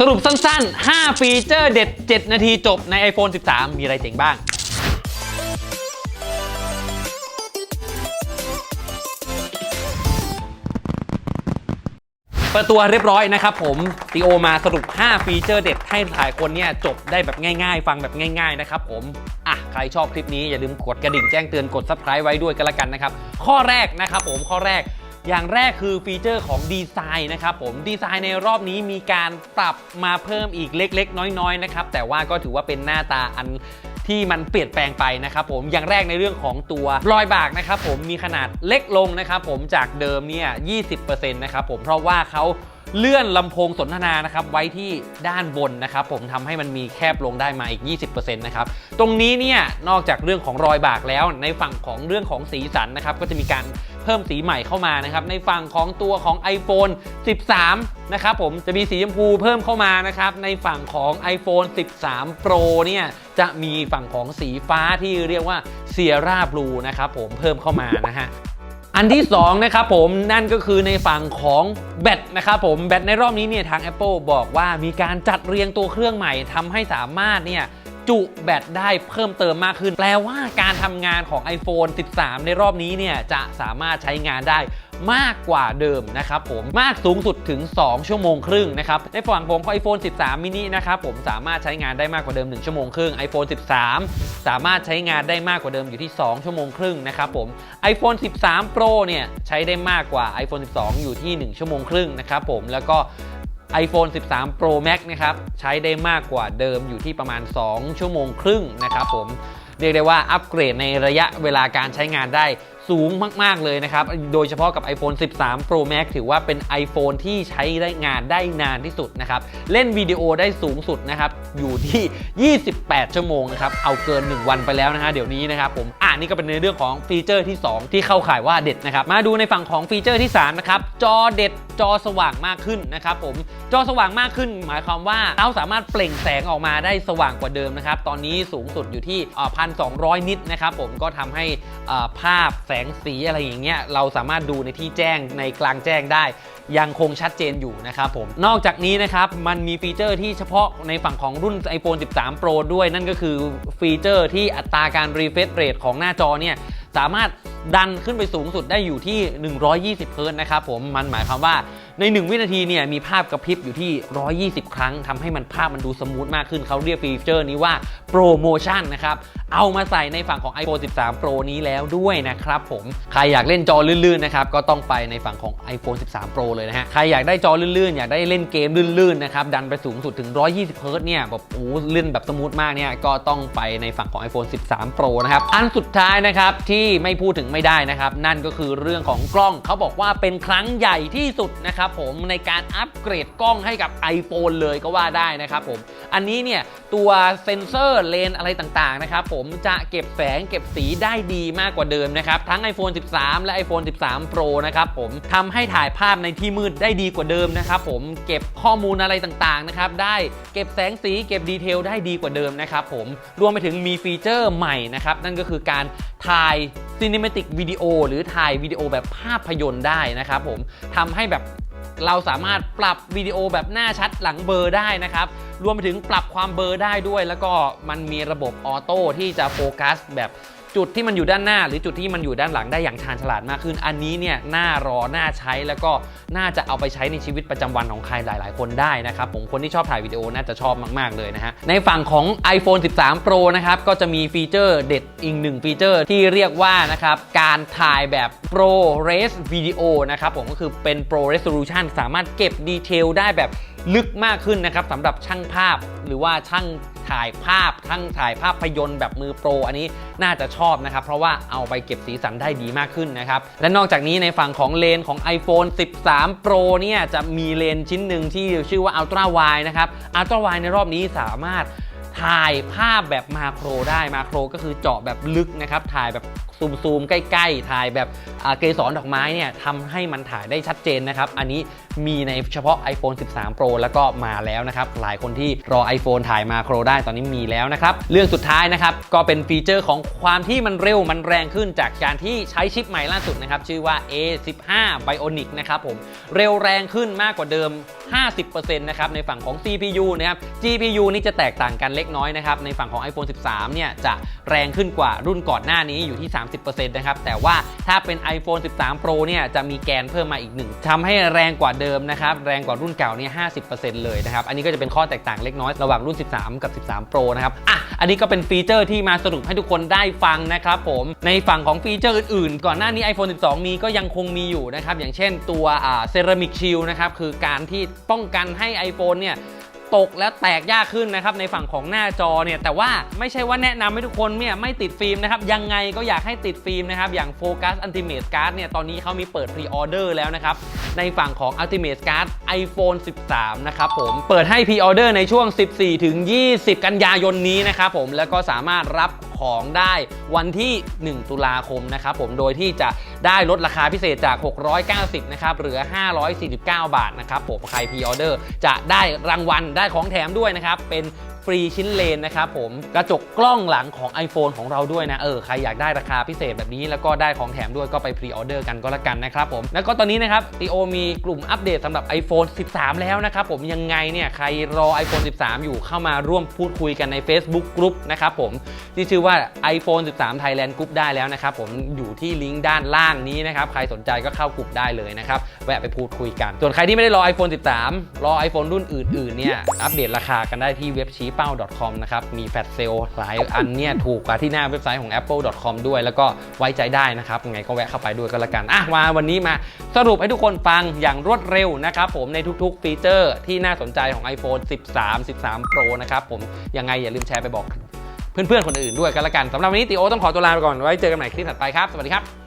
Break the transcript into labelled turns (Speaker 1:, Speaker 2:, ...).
Speaker 1: สรุปสั้นๆ 5 ฟีเจอร์เด็ด 7 นาทีจบใน iPhone 13 มีอะไรเจ๋งบ้าง เปิดตัวเรียบร้อยนะครับผมตีโอมาสรุป 5 ฟีเจอร์เด็ดให้หลายคนเนี่ยจบได้แบบง่ายๆ ฟังแบบง่ายๆ นะครับผม อะ ใครชอบคลิปนี้อย่าลืมกดกระดิ่งแจ้งเตือนกด subscribe ไว้ด้วยกันละกันนะครับ ข้อแรกนะครับผมข้อแรก อย่างแรกคือฟีเจอร์ของดีไซน์นะครับผมดีไซน์ในรอบนี้มีการปรับมาเพิ่มอีกเล็ก ๆ น้อยๆนะครับแต่ว่าก็ถือว่าเป็นหน้าตาอันที่มันเปลี่ยนแปลงไปนะครับผมอย่างแรกในเรื่องของตัวรอยบากนะครับผมมีขนาดเล็กลงนะครับผมจากเดิมเนี่ย 20%นะครับผมเพราะว่าเขา เลื่อนลำโพงสนทนานะครับไว้ที่ด้านบนนะครับผมทำให้มันมีแคบลงได้มาอีก 20%นะครับตรงนี้เนี่ยนอกจากเรื่องของรอยบากแล้ว ในฝั่งของเรื่องของสีสันนะครับก็จะมีการเพิ่มสีใหม่เข้ามานะครับในฝั่งของตัวของ iPhone 13 นะครับผมจะมีสีชมพูเพิ่มเข้ามานะครับในฝั่งของ iPhone 13 Pro เนี่ยจะมีฝั่งของสีฟ้าที่เรียกว่า Sierra Blue นะครับผมเพิ่มเข้ามานะฮะ อันที่2นะครับผมนั่นก็คือในฝั่งของแบตนะครับผมแบตในรอบนี้เนี่ยทาง Apple บอกว่ามีการจัดเรียงตัวเครื่องใหม่ทำให้สามารถเนี่ยจุแบตได้เพิ่มเติมมากขึ้น แปลว่าการทำงานของ iPhone 13 ในรอบนี้เนี่ยจะสามารถใช้งานได้ มากกว่าเดิมนะครับผมมากสูงสุดถึง 2 ชั่วโมงครึ่งนะครับในฝั่งผมของ iPhone 13 mini นะครับผมสามารถใช้งานได้มากกว่าเดิม 1 ชั่วโมงครึ่ง iPhone 13 สามารถใช้งานได้มากกว่าเดิมอยู่ที่ 2 ชั่วโมงครึ่งนะครับผม iPhone 13 Pro เนี่ยใช้ได้มากกว่า iPhone 12 อยู่ที่ 1 ชั่วโมงครึ่งนะครับผมแล้วก็ iPhone 13 Pro Max นะครับใช้ได้มากกว่าเดิมอยู่ที่ประมาณ 2 ชั่วโมงครึ่งนะครับผมเรียกได้ว่าอัปเกรดในระยะเวลาการใช้งานได้ สูงมาก ๆ เลยนะครับ โดยเฉพาะกับ iPhone 13 Pro Max ถือว่าเป็น iPhone ที่ใช้ได้งานได้นานที่สุดนะครับ เล่นวิดีโอได้สูงสุดนะครับ อยู่ที่ 28 ชั่วโมงนะครับ เอาเกิน 1 วันไปแล้วนะฮะเดี๋ยวนี้นะครับผม อ่านี่ก็เป็นในเรื่องของฟีเจอร์ที่ 2 ที่เข้าข่ายว่าเด็ดนะครับ มาดูในฝั่งของฟีเจอร์ที่ 3 นะครับ จอเด็ด จอสว่างมากขึ้นนะครับผมจอสว่างมากขึ้น หมายความว่าเราสามารถเปล่งแสงออกมาได้สว่างกว่าเดิมนะครับตอนนี้สูงสุดอยู่ที่พันสองร้อยนิตนะครับผมก็ทำให้ภาพแสงสีอะไรอย่างเงี้ยเราสามารถดูในที่แจ้งในกลางแจ้งได้ ยังคงชัดเจนอยู่นะครับผม นอกจากนี้นะครับมันมีฟีเจอร์ที่เฉพาะในฝั่งของรุ่น iPhone 13 Pro ด้วยนั่นก็คือฟีเจอร์ที่อัตราการ refresh rate ของหน้าจอเนี่ยสามารถดันขึ้นไปสูงสุดได้อยู่ที่ 120เฮิร์ตซ์นะครับผมมันหมายความว่าใน 1 วินาทีเนี่ยมีภาพกระพริบอยู่ที่ 120 ครั้งทำให้มันภาพมันดูสมูทมากขึ้นเขาเรียกฟีเจอร์นี้ว่า Pro Motion นะครับเอามาใส่ในฝั่งของ iPhone 13 Pro นี้แล้วด้วยนะครับผมใครอยากเล่นจอลื่นๆนะครับก็ต้องไปในฝั่งของ iPhone 13 Pro เลยนะฮะ ใครอยากได้จอลื่นๆ อยากได้เล่นเกมลื่นๆ นะครับ ดันไปสูงสุดถึง 120 เฮิร์ตซ์เนี่ย แบบโอ้ลื่นแบบสมูทมากเนี่ย ก็ต้องไปในฝั่งของ iPhone 13 Pro นะครับ อันสุดท้ายนะครับ ที่ไม่พูดถึงไม่ได้นะครับ นั่นก็คือเรื่องของกล้อง เขาบอกว่าเป็นครั้งใหญ่ที่สุดนะครับผม ในการอัปเกรดกล้องให้กับ iPhone เลยก็ว่าได้นะครับผม อันนี้เนี่ยตัวเซนเซอร์เลนอะไรต่างๆ นะครับผมจะเก็บแสงเก็บสีได้ดีมากกว่าเดิมนะครับ ทั้ง iPhone 13 และ iPhone 13 Pro นะครับผมทำให้ถ่ายภาพในที่มืดได้ดีกว่าเดิมนะครับผมเก็บข้อมูลอะไรต่างๆนะครับได้เก็บแสงสีเก็บดีเทลได้ดีกว่าเดิมนะครับผมรวมไปถึงมีฟีเจอร์ใหม่นะครับนั่นก็คือการถ่าย Cinematic Video หรือถ่ายวิดีโอแบบภาพยนตร์ได้นะครับผมทำให้แบบเราสามารถปรับวิดีโอแบบหน้าชัดหลังเบลอร์ได้นะครับ รวมไปถึงปรับความเบลอร์ได้ด้วย แล้วก็มันมีระบบออโต้ที่จะโฟกัสแบบ จุดที่มันอยู่ด้านหน้า หรือจุดที่มันอยู่ด้านหลังได้อย่างชาญฉลาดมากขึ้น อันนี้เนี่ยน่ารอน่าใช้แล้วก็น่าจะเอาไปใช้ในชีวิตประจำวันของใครหลาย ๆ คนได้นะครับผมคนที่ชอบถ่ายวิดีโอน่าจะชอบมาก ๆ เลยนะฮะในฝั่งของ iPhone 13 Pro นะครับก็จะมีฟีเจอร์เด็ดอีกหนึ่งฟีเจอร์ที่เรียกว่านะครับการถ่ายแบบ Pro Res Video นะครับผมก็คือเป็น Pro Resolution สามารถเก็บดีเทลได้แบบลึกมากขึ้นนะครับสำหรับช่างภาพหรือว่าช่าง ถ่ายภาพทั้งถ่ายภาพยนตร์แบบมือโปร อันนี้น่าจะชอบนะครับ เพราะว่าเอาไปเก็บสีสันได้ดีมากขึ้นนะครับ และนอกจากนี้ในฝั่งของเลนของ iPhone 13 Pro เนี่ยจะมีเลนชิ้นหนึ่งที่ชื่อว่า Ultra Wide นะครับ Ultra Wide ในรอบนี้สามารถ ถ่ายภาพแบบมาโครได้มาโครก็คือเจาะแบบลึกนะครับ ถ่ายแบบซูมๆ ใกล้ๆ ถ่ายแบบเกสรดอกไม้เนี่ยทำให้มันถ่ายได้ชัดเจนนะครับ อันนี้มีในเฉพาะ iPhone 13 Pro แล้วก็มาแล้วนะครับ หลายคนที่รอ iPhone ถ่ายมาโครได้ตอนนี้มีแล้วนะครับ เรื่องสุดท้ายนะครับ ก็เป็นฟีเจอร์ของความที่มันเร็วมันแรงขึ้นจากการที่ใช้ชิปใหม่ล่าสุดนะครับ ชื่อว่า A15 Bionic นะครับผมเร็วแรงขึ้นมากกว่าเดิม 50%นะครับในฝั่งของ CPU นะครับ GPU นี่จะแตกต่างกันเล็กน้อยนะครับในฝั่งของ iPhone 13 เนี่ยจะแรงขึ้นกว่ารุ่นก่อนหน้านี้อยู่ที่ 30%นะครับแต่ว่าถ้าเป็น iPhone 13 Pro เนี่ยจะมีแกนเพิ่มมาอีกหนึ่งทำให้แรงกว่าเดิมนะครับแรงกว่ารุ่นเก่าเนี่ย50%เลยนะครับอันนี้ก็จะเป็นข้อแตกต่างเล็กน้อยระหว่างรุ่น 13 กับ 13 Pro นะครับอะอันนี้ก็เป็นฟีเจอร์ที่มาสรุปให้ทุกคนได้ฟังนะครับผมในฝั่งของฟีเจอร์อื่นๆ ก่อนหน้านี้ iPhone 12 มีก็ยังคงมีอยู่นะครับอย่างเช่นตัวเซรามิกชิลนะครับคือการที่ป้องกันให้ iPhone เนี่ย ตกและแตกยากขึ้นนะครับในฝั่งของหน้าจอเนี่ยแต่ว่าไม่ใช่ว่าแนะนำให้ทุกคนเนี่ยไม่ติดฟิล์มนะครับยังไงก็อยากให้ติดฟิล์มนะครับอย่างโฟกัสอัลติเมทการ์ดเนี่ยตอนนี้เขามีเปิดพรีออเดอร์แล้วนะครับในฝั่งของ Ultimate Card iPhone 13 นะครับผม เปิดให้พรีออเดอร์ในช่วง 14 ถึง 20 กันยายนนี้นะครับผม แล้วก็สามารถรับ ของได้วันที่ 1 ตุลาคมนะครับผมโดยที่จะได้ลดราคาพิเศษจาก 690 นะครับเหลือ 549 บาทนะครับผมใครพรีออเดอร์จะได้รางวัลได้ของแถมด้วยนะครับเป็น ฟรีชิ้นเลนนะครับผมกระจกกล้องหลังของ iPhone ของเราด้วยนะเออใครอยากได้ราคาพิเศษแบบนี้ แล้วก็ได้ของแถมด้วยก็ไปพรีออเดอร์กันก็แล้วกันนะครับผมแล้วก็ตอนนี้นะครับตีโอมีกลุ่มอัปเดตสำหรับ iPhone 13 แล้วนะครับผมยังไงเนี่ยใครรอ iPhone 13 อยู่เข้ามาร่วมพูดคุยกันใน Facebook Group นะครับผมที่ชื่อว่า iPhone 13 Thailand Group ได้แล้วนะครับผมอยู่ที่ลิงก์ด้านล่างนี้นะครับใครสนใจก็เข้ากลุ่มได้เลยนะครับแวะไปพูดคุยกัน ส่วนใครที่ไม่ได้รอ iPhone 13 รอ iPhone รุ่นอื่นๆเนี่ยอัปเดตราคากันได้ที่เว็บชี้เป้า .com นะครับ มีแฟลชเซลหลายอันเนี่ยถูกกว่าที่หน้าเว็บไซต์ของ apple.com ด้วย แล้วก็ไว้ใจได้นะครับยังไงก็แวะเข้าไปด้วยก็แล้วกันอะมาวันนี้มาสรุปให้ทุกคนฟังอย่างรวดเร็วนะครับผมในทุกๆ ฟีเจอร์ที่น่าสนใจของ iPhone 13 13 Pro นะครับผมยังไงอย่าลืมแชร์ไปบอกเพื่อนๆคนอื่นด้วยกันละกันสำหรับวันนี้ติโอต้องขอตัวลาไปก่อนไว้เจอกันใหม่คลิปถัดไปครับ สวัสดีครับ